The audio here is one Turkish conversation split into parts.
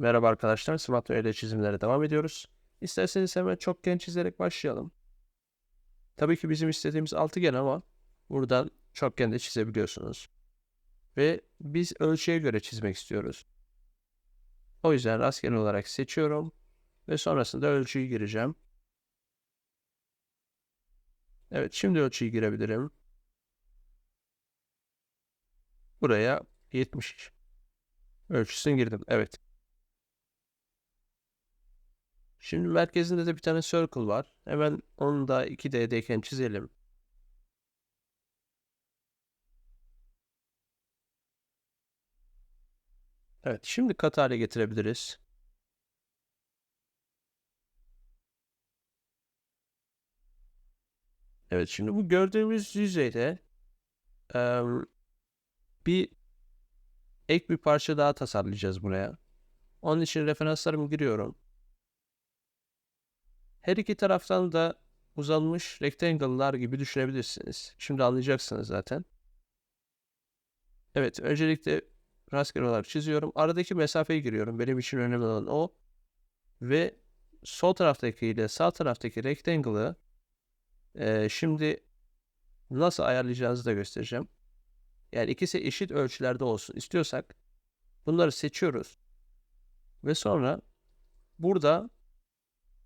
Merhaba arkadaşlar, Smart ile çizimlere devam ediyoruz. İsterseniz hemen çokgen çizerek başlayalım. Tabii ki bizim istediğimiz altıgen ama buradan çokgen de çizebiliyorsunuz. Ve biz ölçüye göre çizmek istiyoruz. O yüzden rastgele olarak seçiyorum ve sonrasında ölçüyü gireceğim. Evet, şimdi ölçüyü girebilirim. Buraya 70 ölçüsünü girdim. Evet. Şimdi merkezinde de bir tane circle var. Hemen onu da 2D'deyken çizelim. Evet, şimdi kat hale getirebiliriz. Evet, şimdi bu gördüğümüz yüzeyde em, bir ek bir parça daha tasarlayacağız buraya. Onun için referanslarımı giriyorum. Her iki taraftan da uzanmış rectangle'lar gibi düşünebilirsiniz. Şimdi anlayacaksınız zaten. Evet, öncelikle rastgele olarak çiziyorum. Aradaki mesafeyi giriyorum. Benim için önemli olan o. Ve sol taraftaki ile sağ taraftaki rectangle'ı e, şimdi nasıl ayarlayacağınızı da göstereceğim. Yani ikisi eşit ölçülerde olsun istiyorsak bunları seçiyoruz. Ve sonra burada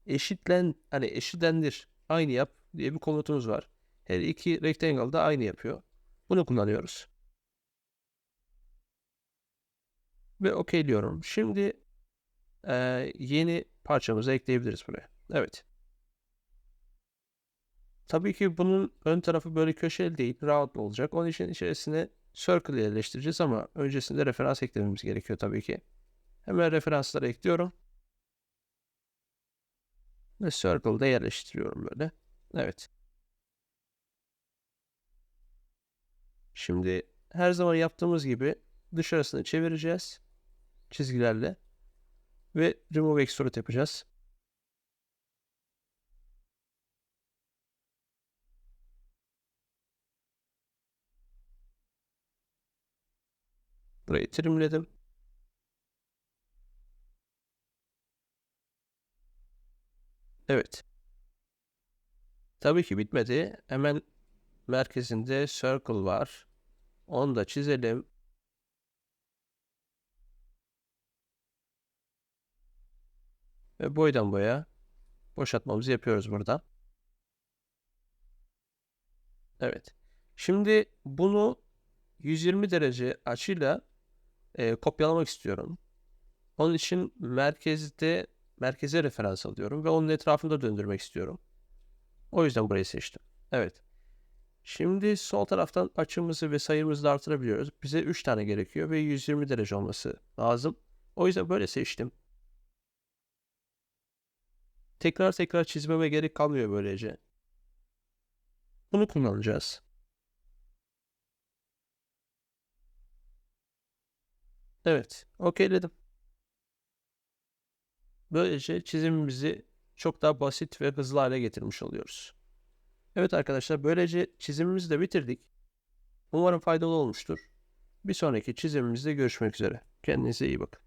eşitlen hani eşitlendir aynı yap diye bir komutumuz var. Her iki rectangle da aynı yapıyor. Bunu kullanıyoruz. Ve OK diyorum. Şimdi e, yeni parçamızı ekleyebiliriz buraya. Evet. Tabii ki bunun ön tarafı böyle köşeli değil, round olacak. Onun için içerisine circle yerleştireceğiz ama öncesinde referans eklememiz gerekiyor tabii ki. Hemen referansları ekliyorum. Ve circle'da yerleştiriyorum böyle. Evet. Şimdi her zaman yaptığımız gibi dışarısını çevireceğiz. Çizgilerle. Ve remove extrude yapacağız. Burayı trimledim. Evet. Tabii ki bitmedi. Hemen merkezinde circle var. Onu da çizelim. Ve boydan boya boşaltmamızı yapıyoruz burada. Evet. Şimdi bunu 120 derece açıyla e, kopyalamak istiyorum. Onun için merkezde merkeze referans alıyorum ve onun etrafında döndürmek istiyorum. O yüzden burayı seçtim. Evet. Şimdi sol taraftan açımızı ve sayımızı da artırabiliyoruz. Bize 3 tane gerekiyor ve 120 derece olması lazım. O yüzden böyle seçtim. Tekrar tekrar çizmeme gerek kalmıyor böylece. Bunu kullanacağız. Evet, okeyledim. Böylece çizimimizi çok daha basit ve hızlı hale getirmiş oluyoruz. Evet arkadaşlar böylece çizimimizi de bitirdik. Umarım faydalı olmuştur. Bir sonraki çizimimizde görüşmek üzere. Kendinize iyi bakın.